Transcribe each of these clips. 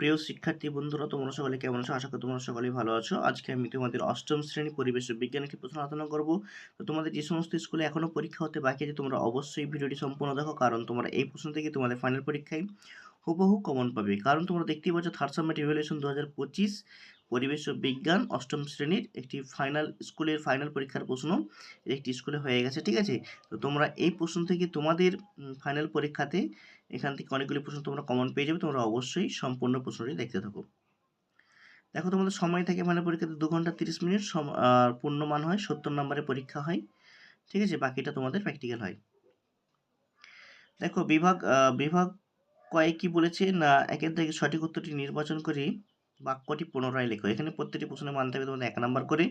প্রিয় শিক্ষার্থী বন্ধুরা, তোমরা সকলে কেমন আছো? আশা করি তোমরা সকলেই ভালো আছো। আজকে আমি তোমাদের অষ্টম শ্রেণি পরিবেশ বিজ্ঞান প্রশ্ন আলোচনা করব। তো তোমাদের যে সমস্ত স্কুলে এখনও পরীক্ষা হতে বাকি আছে, তোমরা অবশ্যই ভিডিওটি সম্পূর্ণ দেখো, কারণ তোমরা এই প্রশ্ন থেকে তোমাদের ফাইনাল পরীক্ষায় হুবহু কমন পাবে। কারণ তোমরা দেখতেই পাচ্ছ থার্ড সাবমিট ইভ্যালুয়েশন দু হাজার পঁচিশ পরিবেশ ও বিজ্ঞান অষ্টম শ্রেণির একটি ফাইনাল স্কুলের ফাইনাল পরীক্ষার প্রশ্ন একটি স্কুলে হয়ে গেছে, ঠিক আছে? তো তোমরা এই প্রশ্ন থেকে তোমাদের ফাইনাল পরীক্ষাতে এখান থেকে অনেকগুলি প্রশ্ন তোমরা কমন পেয়ে যাবে, তোমরা অবশ্যই সম্পূর্ণ প্রশ্নটি দেখতে থাকো। দেখো তোমাদের সময় থাকে মানে পরীক্ষাতে দু ঘণ্টা তিরিশ মিনিট আর পূর্ণমান হয়, সত্তর নম্বরের পরীক্ষা হয়, ঠিক আছে? বাকিটা তোমাদের প্র্যাকটিক্যাল হয়। দেখো বিভাগ বিভাগ কয়েক কি বলেছে, না একের থেকে সঠিক উত্তরটি নির্বাচন করে বাক্যটি পুনরায় লেখো। এখানে প্রত্যেকটি প্রশ্নের মান থাকবে তোমাদের এক নাম্বার করে।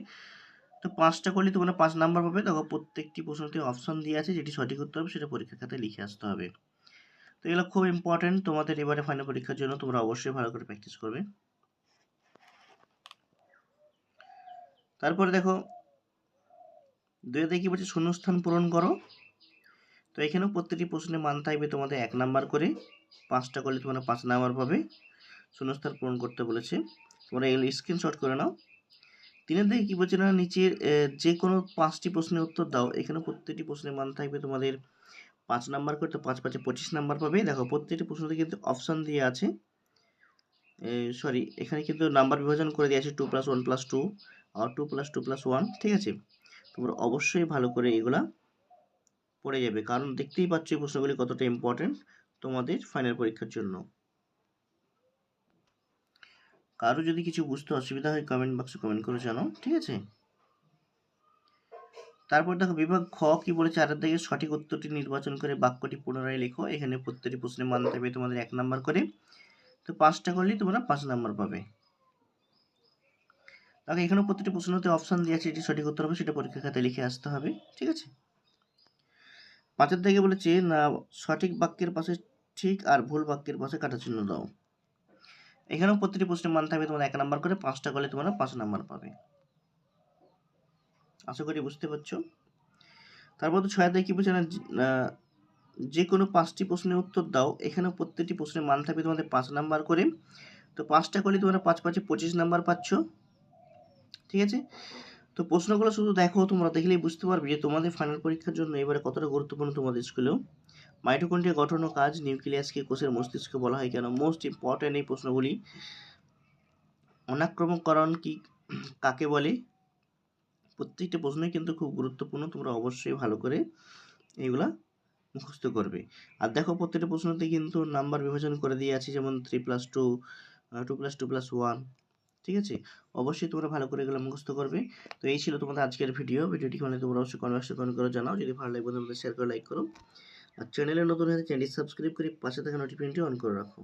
তো পাঁচটা করলে তোমরা পাঁচ নাম্বার পাবে। তখন প্রত্যেকটি প্রশ্নতে অপশন দিয়ে আছে, যেটি সঠিক উত্তর হবে সেটা পরীক্ষা খাতায় লিখে আসতে হবে। তো এগুলো খুব ইম্পর্টেন্ট তোমাদের এবারে ফাইনাল পরীক্ষার জন্য তোমরা অবশ্যই ভালো করে প্র্যাকটিস করবে। তারপরে দেখো, দুই দেখি বলছে শূন্যস্থান পূরণ করো। তো এখানেও প্রত্যেকটি প্রশ্নের মান থাকবে তোমাদের এক নাম্বার করে। পাঁচটা করলে তোমরা পাঁচ নাম্বার পাবে। শূন্যস্থান পূরণ করতে বলেছে। তোমরা এগুলো স্ক্রিনশট করে নাও। তিনের দিকে কী বলছে না নিচের যে কোনো পাঁচটি প্রশ্নের উত্তর দাও। এখানে প্রত্যেকটি প্রশ্নের মান থাকবে তোমাদের পাঁচ নাম্বার করে, তো পাঁচ পাঁচে পঁচিশ নাম্বার পাবে। দেখো, প্রত্যেকটি প্রশ্নতে কিন্তু অপশান দিয়ে আছে। সরি এখানে কিন্তু নাম্বার বিভাজন করে দিয়ে আছে two plus one plus two আর two plus two plus one ঠিক আছে? তোমরা অবশ্যই ভালো করে এগুলা পড়ে যাবে। কারণ দেখতেই পাচ্ছ এই প্রশ্নগুলি কতটা ইম্পর্টেন্ট তোমাদের ফাইনাল পরীক্ষার জন্য। কারও যদি কিছু বুঝতে অসুবিধা হয় কমেন্ট বক্সে কমেন্ট করে জানো ঠিক আছে? তারপর দেখো, বিভাগ খ কি বলেছে? আরের দিকে সঠিক উত্তরটি নির্বাচন করে বাক্যটি পুনরায় লেখো। এখানে প্রত্যেকটি প্রশ্নে মান থাকবে তোমাদের এক নাম্বার করে। তো পাঁচটা করলেই তোমরা পাঁচ নাম্বার পাবে। দেখো এখানে প্রত্যেকটি প্রশ্নতে অপশান দিয়ে আছে, এটি সঠিক উত্তর হবে, সেটা পরীক্ষা খাতে লিখে আসতে হবে, ঠিক আছে? পাঁচের দিকে বলেছে, না, সঠিক বাক্যের পাশে ঠিক আর ভুল বাক্যের পাশে কাটা চিহ্ন দাও। এখানেও প্রতিটি প্রশ্নের মান থাকবে তোমার এক নাম্বার করে পাঁচটা করলে তোমরা পাঁচ নাম্বার পাবে। আশা করি বুঝতে পারছ? তারপর তো ছয় কি বলছে না যে কোনো পাঁচটি প্রশ্নের উত্তর দাও এখানে প্রত্যেকটি প্রশ্নের মান থাকবে তোমাদের পাঁচ নাম্বার করে। তো পাঁচটা করলে তোমরা পাঁচ পাঁচে পঁচিশ নাম্বার পাচ্ছ। ঠিক আছে? তো প্রশ্নগুলো শুধু দেখো, তোমরা দেখলেই বুঝতে পারবে যে তোমাদের ফাইনাল পরীক্ষার জন্য এবারে কতটা গুরুত্বপূর্ণ তোমাদের স্কুলেও মাইটোকন্ড্রিয়া গঠন ও কাজ নিউক্লিয়াসকে কোষের মস্তিষ্ক বলা হয় কেন? মোস্ট ইম্পর্ট্যান্ট এই প্রশ্নগুলি অনাক্রমকরণ কি, কাকে বলে? প্রত্যেকটা প্রশ্নই কিন্তু খুব গুরুত্বপূর্ণ, তোমরা অবশ্যই ভালো করে এইগুলা মুখস্থ করবে। আর দেখো, প্রত্যেকটা প্রশ্নতে কিন্তু নাম্বার বিভাজন করে দিয়ে আছে, যেমন three plus two two plus two plus one ঠিক আছে? অবশ্যই তোমরা ভালো করে এগুলো মুখস্থ করবে। তো এই ছিল তোমাদের আজকের ভিডিও। ভিডিওটি মানে তোমরা অবশ্যই কমেন্ট করে জানাও। যদি ভালো লাগে বন্ধুদের শেয়ার করে লাইক করো। আর চ্যানেলে নতুন হয়ে চ্যানেলটি সাবস্ক্রাইব করে পাশে থাকা নোটিফিকেশনটি অন করে রাখো।